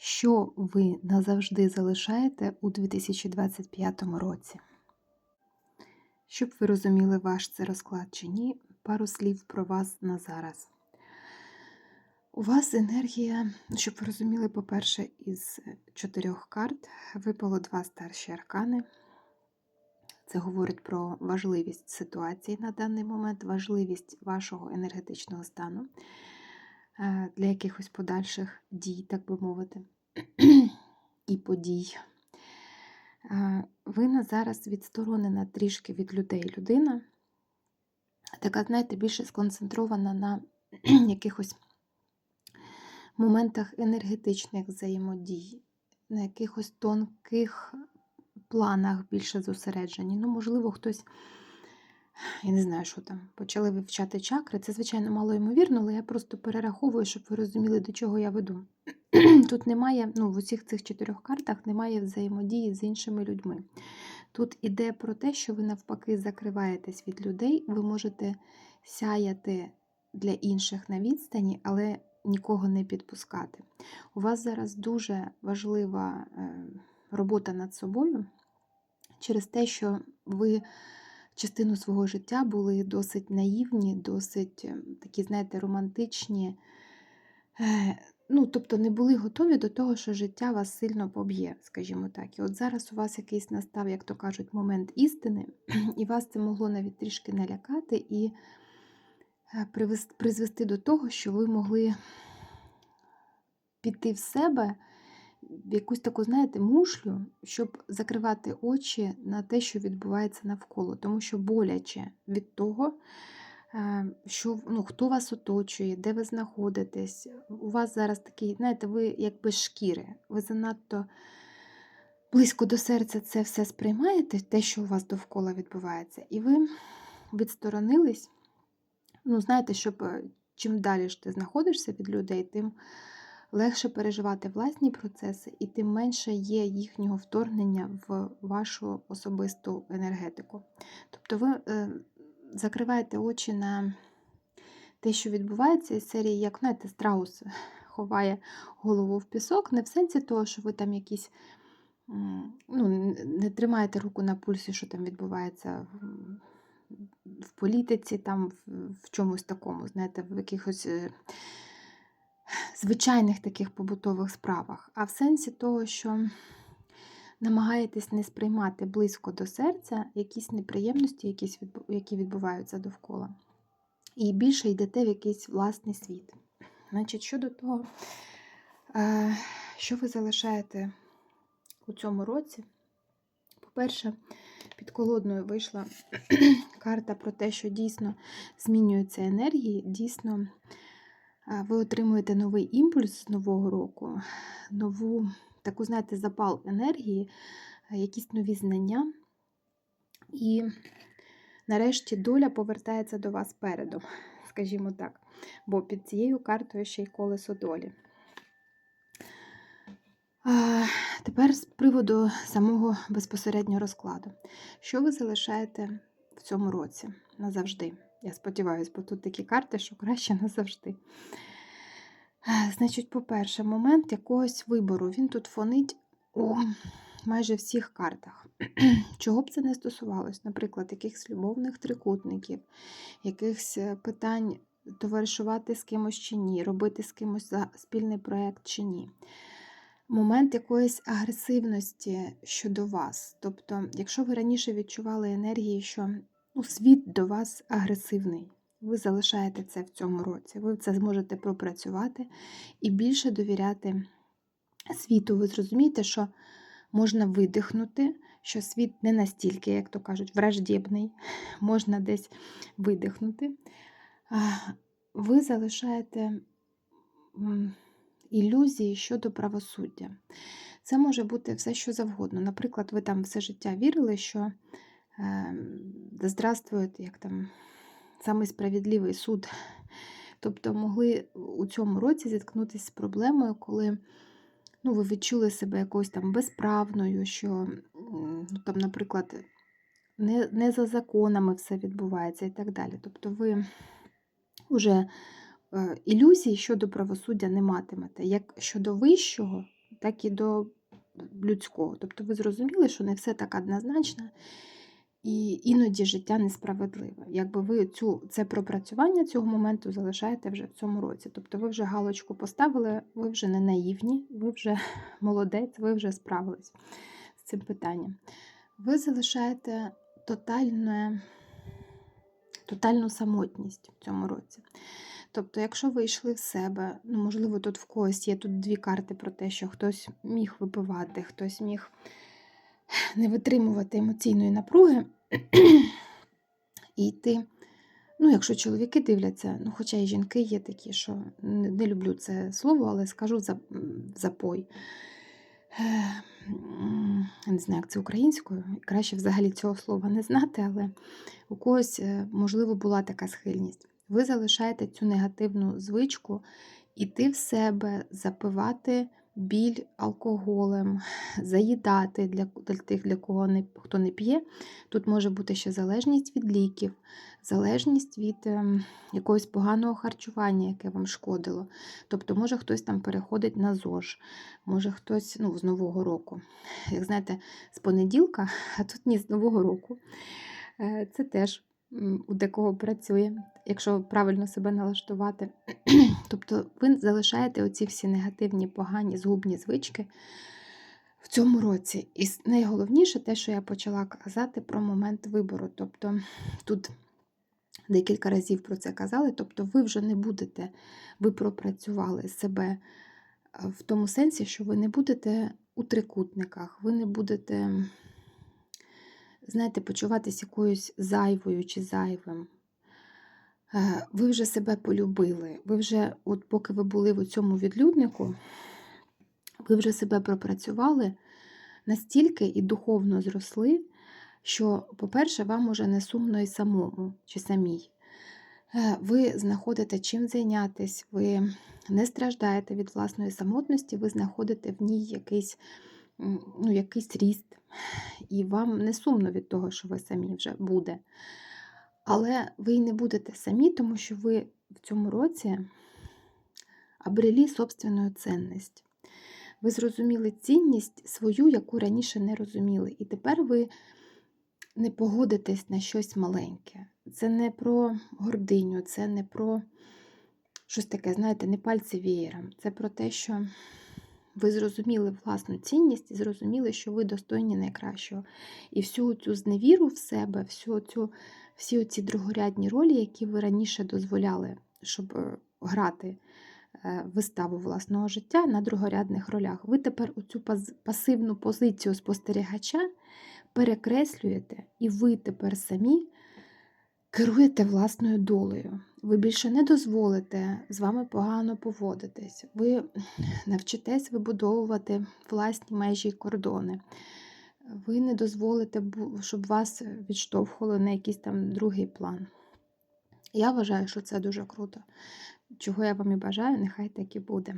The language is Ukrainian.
Що ви назавжди залишаєте у 2025 році? Щоб ви розуміли, ваш це розклад чи ні, пару слів про вас на зараз. У вас енергія, щоб ви розуміли, по-перше, із чотирьох карт випало два старші аркани. Це говорить про важливість ситуації на даний момент, важливість вашого енергетичного стану для якихось подальших дій, так би мовити, і подій. Е, Ви на зараз відсторонена трішки від людей людина, така, знаєте, більше сконцентрована на якихось моментах енергетичних взаємодій, на якихось тонких планах більше зосереджені. Ну, можливо, хтось, я не знаю, що там, почали вивчати чакри. Це, звичайно, мало ймовірно, але я просто перераховую, щоб ви розуміли, до чого я веду. Тут немає, ну, в усіх цих чотирьох картах немає взаємодії з іншими людьми. Тут іде про те, що ви навпаки закриваєтесь від людей, ви можете сяяти для інших на відстані, але нікого не підпускати. У вас зараз дуже важлива е, робота над собою через те, що ви частину свого життя були досить наївні, досить е, такі, знаєте, романтичні. Ну, тобто не були готові до того, що життя вас сильно поб'є, скажімо так. І от зараз у вас якийсь настав, як то кажуть, момент істини, і вас це могло навіть трішки налякати і е, призвести до того, що ви могли піти в себе якусь таку, знаєте, мушлю, щоб закривати очі на те, що відбувається навколо, тому що боляче від того, е, що ну, хто вас оточує, де ви знаходитесь. У вас зараз такий, знаєте, ви як без шкіри, ви занадто близько до серця це все сприймаєте, те, що у вас довкола відбувається, і ви відсторонились. Ну, знаєте, щоб е, чим далі ж ти знаходишся від людей, тим легше переживати власні процеси, і тим менше є їхнього вторгнення в вашу особисту енергетику. Тобто ви е, закриваєте очі на те, що відбувається із серії, як знаєте, страус ховає голову в пісок, не в сенсі того, що ви там якісь. Ну, не тримаєте руку на пульсі, що там відбувається в політиці, там в чомусь такому, знаєте, в якихось е, звичайних таких побутових справах, а в сенсі того, що намагаєтесь не сприймати близько до серця якісь неприємності, які відбуваються довкола. І більше йдете в якийсь власний світ. Значить, щодо того, е, що ви залишаєте у цьому році, по-перше, під колодною вийшла карта про те, що дійсно змінюються енергії, дійсно ви отримуєте новий імпульс з нового року, нову таку, знаєте, запал енергії, якісь нові знання. І нарешті доля повертається до вас передом, скажімо так. Бо під цією картою ще й колесо долі. Тепер з приводу самого безпосереднього розкладу. Що ви залишаєте в цьому році назавжди? Я сподіваюся, бо тут такі карти, що краще назавжди. Значить, по-перше, момент якогось вибору. Він тут фонить у майже всіх картах. Чого б це не стосувалось, наприклад, якихось любовних трикутників, якихось е, питань товаришувати з кимось чи ні, робити з кимось спільний проєкт чи ні. Момент якоїсь агресивності щодо вас. Тобто, якщо ви раніше відчували енергії, що світ до вас агресивний. Ви залишаєте це в цьому році. Ви це зможете пропрацювати і більше довіряти світу. Ви зрозумієте, що можна видихнути, що світ не настільки, як то кажуть, враждебний, можна десь видихнути. Ви залишаєте ілюзії щодо правосуддя. Це може бути все, що завгодно. Наприклад, ви там все життя вірили, що да здравствує, як там, самий справедливий суд. Тобто могли у цьому році зіткнутися з проблемою, коли ну, ви відчули себе якоюсь там безправною, що, ну, там, наприклад, не не за законами все відбувається і так далі. Тобто ви вже е, ілюзій щодо правосуддя не матимете. Як щодо вищого, так і до людського. Тобто ви зрозуміли, що не все так однозначно, і іноді життя несправедливе. Якби ви цю, це пропрацювання цього моменту залишаєте вже в цьому році. Тобто ви вже галочку поставили, ви вже не наївні, ви вже молодець, ви вже справились з цим питанням. Ви залишаєте тотальне, тотальну самотність в цьому році. Тобто, якщо ви йшли в себе, ну, можливо, тут в когось є тут дві карти про те, що хтось міг випивати, хтось міг не витримувати емоційної напруги і йти. Ну, якщо чоловіки дивляться, ну, хоча і жінки є такі, що не, люблю це слово, але скажу за, запой. Не знаю, як це українською. Краще взагалі цього слова не знати, але у когось, е, можливо, була така схильність. Ви залишаєте цю негативну звичку іти в себе, запивати біль алкоголем, заїдати для, для тих, для кого не, хто не п'є. Тут може бути ще залежність від ліків, залежність від ем, якогось поганого харчування, яке вам шкодило. Тобто, може хтось там переходить на ЗОЖ, може хтось ну, з Нового року. Як знаєте, з понеділка, а тут ні з Нового року. Е, Це теж у декого працює, якщо правильно себе налаштувати. тобто ви залишаєте оці всі негативні, погані, згубні звички в цьому році. І найголовніше те, що я почала казати про момент вибору. Тобто тут декілька разів про це казали. Тобто, ви вже не будете, ви пропрацювали себе е, в тому сенсі, що ви не будете у трикутниках, ви не будете, знаєте, почуватись якоюсь зайвою чи зайвим. Е, Ви вже себе полюбили. Ви вже, от поки ви були в цьому відлюднику, ви вже себе пропрацювали настільки і духовно зросли, що, по-перше, вам уже не сумно і самому чи самій. Е, Ви знаходите чим зайнятись, ви не страждаєте від власної самотності, ви знаходите в ній якийсь, ну, якийсь ріст, і вам не сумно від того, що ви самі вже буде. Але ви й не будете самі, тому що ви в цьому році обрели собственну цінність. Ви зрозуміли цінність свою, яку раніше не розуміли. І тепер ви не погодитесь на щось маленьке. Це не про гординю, це не про щось таке, знаєте, не пальці веєром. Це про те, що ви зрозуміли власну цінність і зрозуміли, що ви достойні найкращого. І всю цю зневіру в себе, всю цю, всі ці другорядні ролі, які ви раніше дозволяли, щоб е, грати е, виставу власного життя на другорядних ролях. Ви тепер цю пасивну позицію спостерігача перекреслюєте, і ви тепер самі керуєте власною долею. Ви більше не дозволите з вами погано поводитись. Ви навчитесь вибудовувати власні межі і кордони. Ви не дозволите, щоб вас відштовхували на якийсь там другий план. Я вважаю, що це дуже круто. Чого я вам і бажаю, нехай так і буде.